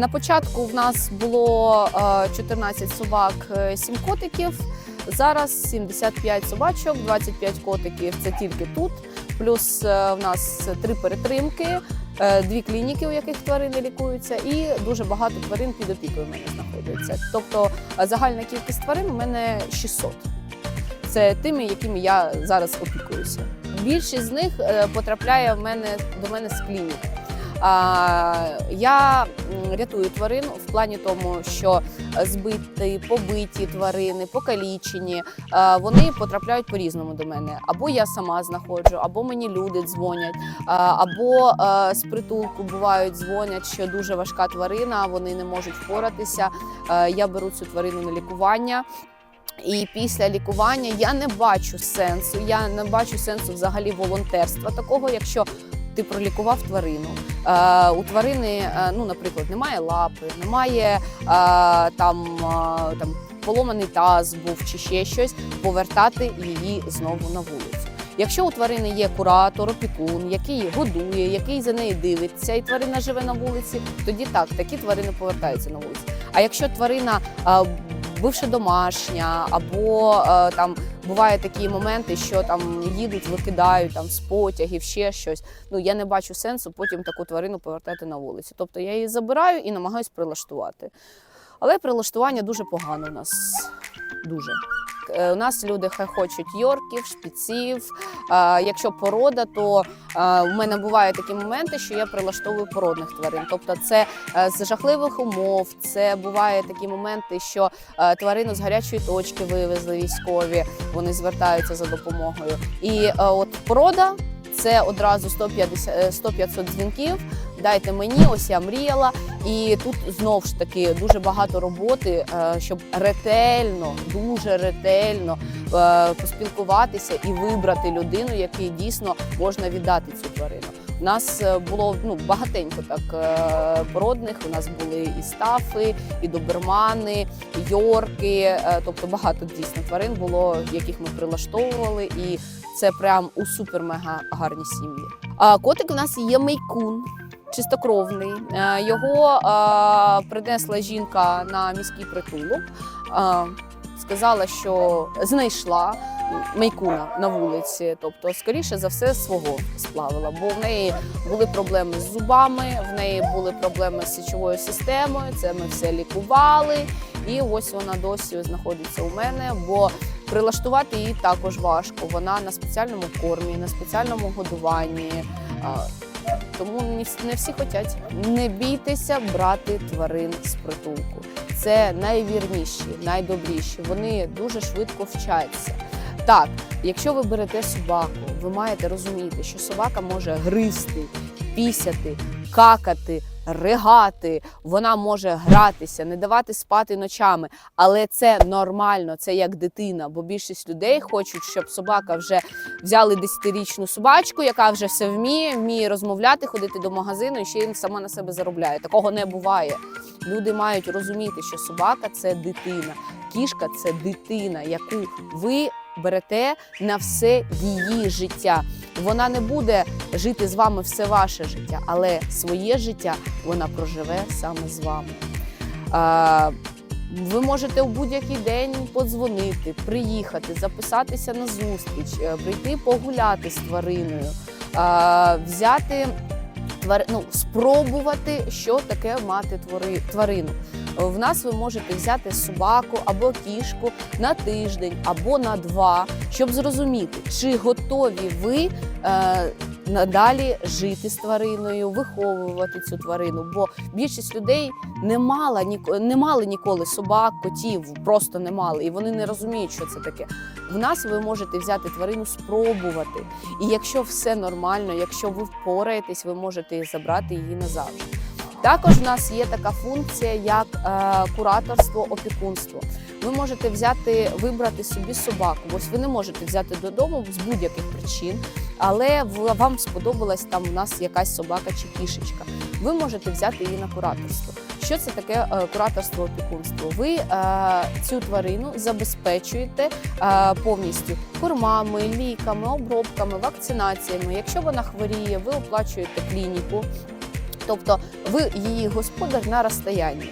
Е, На початку в нас було е, 14 собак, 7 котиків. Зараз 75 собачок, 25 котиків. Це тільки тут. Плюс е, в нас три перетримки, е, дві клініки, у яких тварини лікуються, і дуже багато тварин під опікою в мене знаходиться. Тобто е, загальна кількість тварин у мене 600. Це тими, якими я зараз опікуюся. Більшість з них е, потрапляє в мене до мене з клінік. Я рятую тварин в плані тому, що збиті, побиті тварини, покалічені, вони потрапляють по-різному до мене. Або я сама знаходжу, або мені люди дзвонять, або з притулку бувають дзвонять, що дуже важка тварина, вони не можуть впоратися. Я беру цю тварину на лікування. І після лікування я не бачу сенсу. Я не бачу сенсу взагалі волонтерства такого, якщо ти пролікував тварину. Е, у тварини, е, ну, наприклад, немає лапи, немає е, там, там поломаний таз був чи ще щось, повертати її знову на вулицю. Якщо у тварини є куратор, опікун, який годує, який за нею дивиться, і тварина живе на вулиці, тоді так, такі тварини повертаються на вулицю. А якщо тварина бивши домашня, або там буває такі моменти, що там їдуть, викидають там з потягів, ще щось. Ну я не бачу сенсу потім таку тварину повертати на вулицю. Тобто я її забираю і намагаюсь прилаштувати. Але прилаштування дуже погано у нас. Дуже. Е, У нас люди хочуть йорків, шпіців. Якщо порода, то у мене бувають такі моменти, що я прилаштовую породних тварин. Тобто, це е, з жахливих умов, це буває такі моменти, що е, тварину з гарячої точки вивезли військові, вони звертаються за допомогою. І от порода це одразу 150, е, 100-500 дзвінків. Дайте мені, ось я мріяла. І тут знов ж таки дуже багато роботи, е, щоб ретельно, дуже ретельно е, поспілкуватися і вибрати людину, якій дійсно можна віддати цю тварину. У нас е, було ну багатенько так породних. У нас були і стафи, і добермани, і йорки. Тобто багато дійсно тварин було, яких ми прилаштовували, і це прям у супер-мега гарні сім'ї. А котик у нас є мейкун. Чистокровний. Е, Його е, принесла жінка на міський притулок. Е, Сказала, що знайшла мейкуна на вулиці, тобто, скоріше за все, свого сплавила, бо в неї були проблеми з зубами, в неї були проблеми з сечовою системою. Це ми все лікували, і ось вона досі знаходиться у мене. бо Прилаштувати її також важко. Вона на спеціальному кормі, на спеціальному годуванні. Тому не всі хочуть. Не бійтеся брати тварин з притулку. Це найвірніші, найдобріші. Вони дуже швидко вчаться. Так, якщо ви берете собаку, ви маєте розуміти, що собака може гризти, пісяти, какати, ригати, вона може гратися, не давати спати ночами. Але це нормально, це як дитина. Бо більшість людей хочуть, щоб собака вже взяли 10-річну собачку, яка вже все вміє, вміє розмовляти, ходити до магазину і ще й сама на себе заробляє. Такого не буває. Люди мають розуміти, що собака це дитина, кішка це дитина, яку ви берете на все її життя. Вона не буде жити з вами все ваше життя, але своє життя вона проживе саме з вами. Ви можете у будь-який день подзвонити, приїхати, записатися на зустріч, е, прийти погуляти з твариною, взяти ну, спробувати, що таке мати тварину. В нас ви можете взяти собаку або кішку на тиждень або на два, щоб зрозуміти, чи готові ви е, надалі жити з твариною, виховувати цю тварину. Бо більшість людей не мала ніко- не мали ніколи собак, котів, просто не мали, і вони не розуміють, що це таке. В нас ви можете взяти тварину, спробувати. І якщо все нормально, якщо ви впораєтесь, ви можете забрати її назавжди. Також в нас є така функція, як е, кураторство, опікунство. Ви можете взяти, вибрати собі собаку. Ось ви не можете взяти додому з будь-яких причин, але вам сподобалась там у нас якась собака чи кішечка. Ви можете взяти її на кураторство. Що це таке е, кураторство опікунство? Ви е, цю тварину забезпечуєте е, повністю кормами, ліками, обробками, вакцинаціями. Якщо вона хворіє, ви оплачуєте клініку. Тобто ви її господар на розстоянні.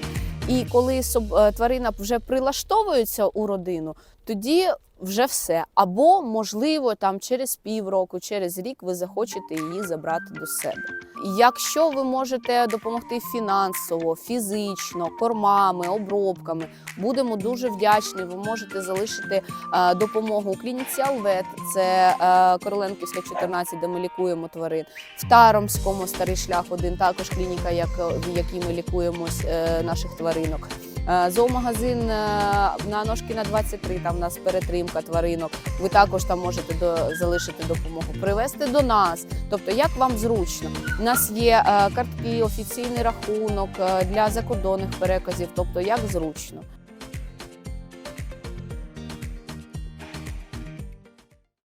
І коли е, тварина вже прилаштовується у родину, тоді вже все. Або, можливо, там через півроку, через рік ви захочете її забрати до себе. Якщо ви можете допомогти фінансово, фізично, кормами, обробками, будемо дуже вдячні. Ви можете залишити е, допомогу у клініці Алвет, це е, Короленківська 14, де ми лікуємо тварин. В Таромському старий шлях один також клініка, як, в якій ми лікуємо е, наших тваринок. Е, Зоомагазин е, на Ножкіна 23, там у нас перетримка тваринок. Ви також там можете до, залишити допомогу, привезти до нас. Тобто, як вам зручно. У нас є е, картки, офіційний рахунок для закордонних переказів, тобто як зручно.